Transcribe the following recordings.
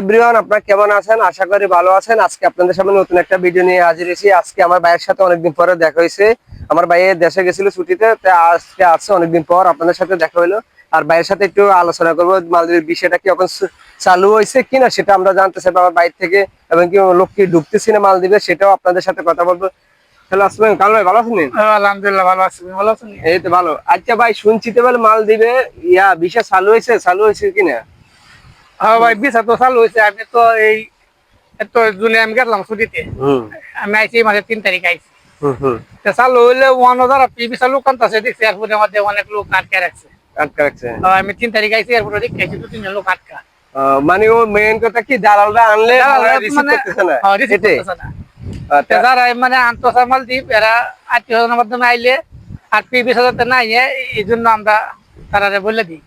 Everyone আপনারা কেমন আছেন? আশা করি ভালো আছেন। আজকে আপনাদের সামনে নতুন একটা ভিডিও নিয়ে হাজির হয়েছি। আজকে আমার ভাইয়ের সাথে অনেকদিন পরে দেখা হয়েছে। আমার ভাইয়ের দেশে গেছিল ছুটিতে তাই আজকে অনেকদিন পর আপনাদের সাথে দেখা হলো। আর ভাইয়ের সাথে একটু আলোচনা করব মালদ্বীপের বিষয়টা কি এখন চালু হয়েছে কিনা সেটা আমরা জানতে আমার বাইরে থেকে। এবং কি লোক কি ঢুকতেছি না মালদ্বীপে সেটাও আপনাদের সাথে কথা বলব। হ্যালো আসসালাম কাল ভাই ভালো আছেন হ্যাঁ, আলহামদুলিল্লাহ ভালো আছি। ভালো আছো এই তো ভালো। আচ্ছা ভাই শুনছি তো মালদ্বীপে ইয়া বিষয় চালু হয়েছে চালু হয়েছে কিনা? হ্যাঁ ভাই বিশা তো চালু হয়েছে আমি তো এই এত জুনে আমি গেলাম ছুটিতে। আমি আইছি এই মাসের তিন তারিখ আইছি। তো চালু হইলে ওয়ান হাজার বিশা লোক আনতেছে দেখছি এয়ারপোর্টের মধ্যে অনেক লোক আটকে রাখছে। আটকা রাখছে। আমি তিন তারিখ আইছি এয়ারপোর্টে দেখতে আইছি দু তিনজন লোক আটকা। মানে ও মেইন কথা কি দালালরা আনলে মানে- হ্যাঁ, তো তা- যারা মানে আন্তঃসার মালদ্বীপ এরা আত্মীয় মাধ্যমে আইলে আর পি বিশ হাজার নাই এই জন্য আমরা তারা বলে দিই।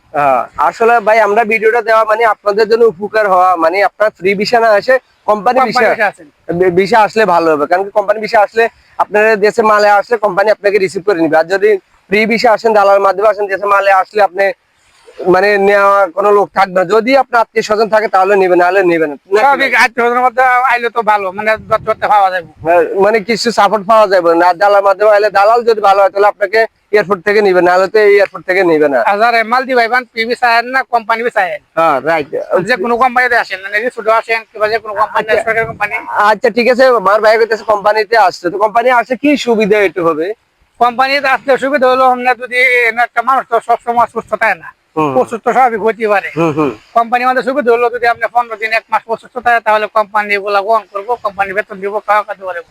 আসলে ভাই আমরা ভিডিওটা দেওয়া মানে আপনাদের জন্য উপকার হওয়া মানে আপনার ফ্রি ভিসা না আসে কোম্পানি ভিসা বিষয় ভিসা আসলে ভালো হবে কারণ কোম্পানি ভিসা আসলে আপনারা দেশে মালে আসলে কোম্পানি আপনাকে রিসিভ করে নিবে। আর যদি ফ্রি ভিসা আসেন দালাল মাধ্যমে আসেন দেশে মালে আসলে আপনি মানে নেওয়া কোনো লোক থাকবে না। যদি আপনার আত্মীয় স্বজন থাকে তাহলে নেবেন নাহলে নেবেন আইলে তো ভালো মানে পাওয়া যাবে। মানে কিছু সাপোর্ট পাওয়া যাবে না। দালাল মাধ্যমে আইলে দালাল যদি ভালো হয় তাহলে আপনাকে এয়ারপোর্ট থেকে নিবে নাহলে তো এয়ারপোর্ট থেকে নিবে না। হাজার মালদ্বীপ আইবান পিবি চায়েন না কোম্পানি বি চায়েন? হ্যাঁ রাইট যে কোনো কোম্পানিতে আসেন না মানে ছোট আসেন কিংবা যে কোনো কোম্পানি সরকারি কোম্পানি আচ্ছা ঠিক আছে আমার ভাই কাছে কোম্পানিতে আসছে। তো কোম্পানি আসে কি সুবিধা একটু হবে? কোম্পানিতে আসলে সুবিধা হলো আমরা যদি একটা মানুষ তো সবসময় সুস্থ থাকে না। অসুস্থ স্বাভাবিক হতে পারে কোম্পানি আমাদের যদি আপনি পনেরো দিন এক মাস অসুস্থ থাকে তাহলে কোম্পানি এগুলা গ্রহণ করব কোম্পানি বেতন দিব খাওয়া খাতে পারব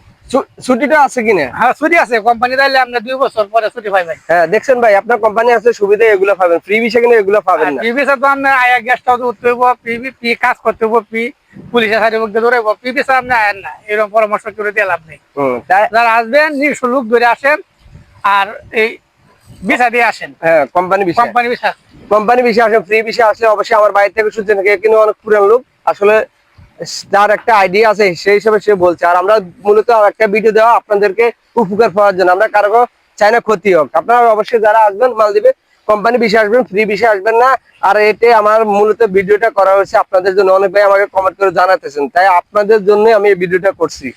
ছুটিটা আছে কিনা হ্যাঁ ছুটি আছে। কোম্পানি তাইলে আমরা দুই বছর পরে ছুটি পাইবেন হ্যাঁ দেখছেন ভাই আপনার কোম্পানি আছে সুবিধা এগুলো পাবেন। ফ্রি কিন্তু এগুলো পাবেন না। তো আয়া গেস্ট হাউস উঠতে হইব কাজ করতে হইব পুলিশের আপনি আয়েন না এরকম পরামর্শ করে দিয়ে লাভ নেই। যারা আসবেন ধরে আসেন আর এই ভিসা দিয়ে আসেন। হ্যাঁ কোম্পানি কোম্পানি ভিসা। ফ্রি আসলে অবশ্যই আমার বাইরে থেকে শুনছেন কিন্তু অনেক পুরান লোক। আসলে তার একটা আইডিয়া আছে সেই হিসাবে সে বলছে। আর আমরা মূলত একটা ভিডিও দেওয়া আপনাদেরকে উপকার পাওয়ার জন্য। আমরা কারও চাই না ক্ষতি হোক। আপনারা অবশ্যই যারা আসবেন মালদ্বীপে কোম্পানি বিষয় আসবেন ফ্রি বিষয় আসবেন না। আর এতে আমার মূলত ভিডিওটা করা হয়েছে আপনাদের জন্য। অনেক ভাই আমাকে কমেন্ট করে জানাতেছেন। তাই আপনাদের জন্য আমি এই ভিডিওটা করছি।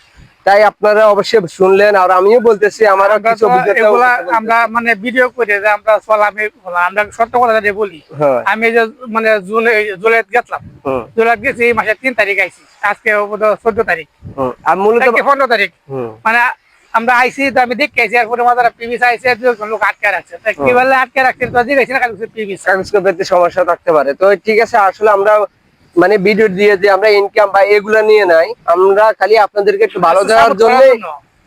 তাই আপনারা অবশ্যই শুনলেন আর আমিও বলতেছি আমার আমরা কিছু অভিজ্ঞতা আমরা মানে ভিডিও করে যে আমরা চলামে আমরা সত্য কথা যদি বলি। হ্যাঁ। আমি যে মানে জুলাই জুলাইত গেছিলাম। হুম, জুলাইত গেছি এই মাসের তিন তারিখ আইছি। আজকে চোদ্দ তারিখ। আর মূলত পনেরো তারিখ। মানে আমরা আইসি তো আমি দেখে আইসি এরপরে মাদার পিবিস আইসি দুজন লোক আটকে রাখছে। কি বলে আটকে রাখছে তো দেখেছি না কাগজ কপিতে সমস্যা থাকতে পারে। তো ঠিক আছে আসলে আমরা মানে ভিডিও দিয়ে যে আমরা ইনকাম বা এগুলা নিয়ে নাই আমরা খালি আপনাদেরকে একটু ভালো দেওয়ার জন্য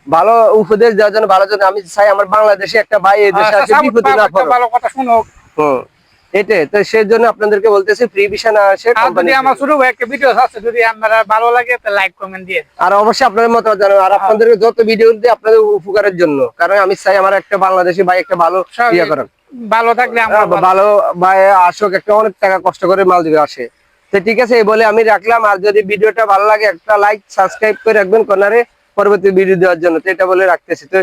ভালো উপদেশ দেওয়ার জন্য ভালো জন্য আমি চাই আমার বাংলাদেশে একটা ভাই এই দেশে আছে বিপদে না পড়ো ভালো কথা শুনো। হুম এটাই। তো সেই জন্য আপনাদেরকে বলতেছি ফ্রি ভিসা না আসে আর যদি আমার শুরু একটা ভিডিও আছে যদি আপনারা ভালো লাগে তো লাইক কমেন্ট দিয়ে। আর অবশ্যই আপনাদের মতামত জানাবেন আর আপনাদের যত ভিডিও দিই আপনাদের উপকারের জন্য। কারণ আমি চাই আমার একটা বাংলাদেশি ভাই একটা ভালো ইয়ে করেন ভালো থাকলে আমরা ভালো। ভাই আসুক একটা অনেক টাকা কষ্ট করে মাল দিবে আসে। তো ঠিক আছে এই বলে আমি রাখলাম। আর যদি ভিডিওটা ভালো লাগে একটা লাইক সাবস্ক্রাইব করে রাখবেন কর্নারে পরবর্তী ভিডিও দেওয়ার জন্য। তো এটা বলে রাখতেছি। তো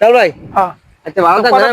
চল ভাই? হ্যাঁ। আচ্ছা ভালো থাকবেন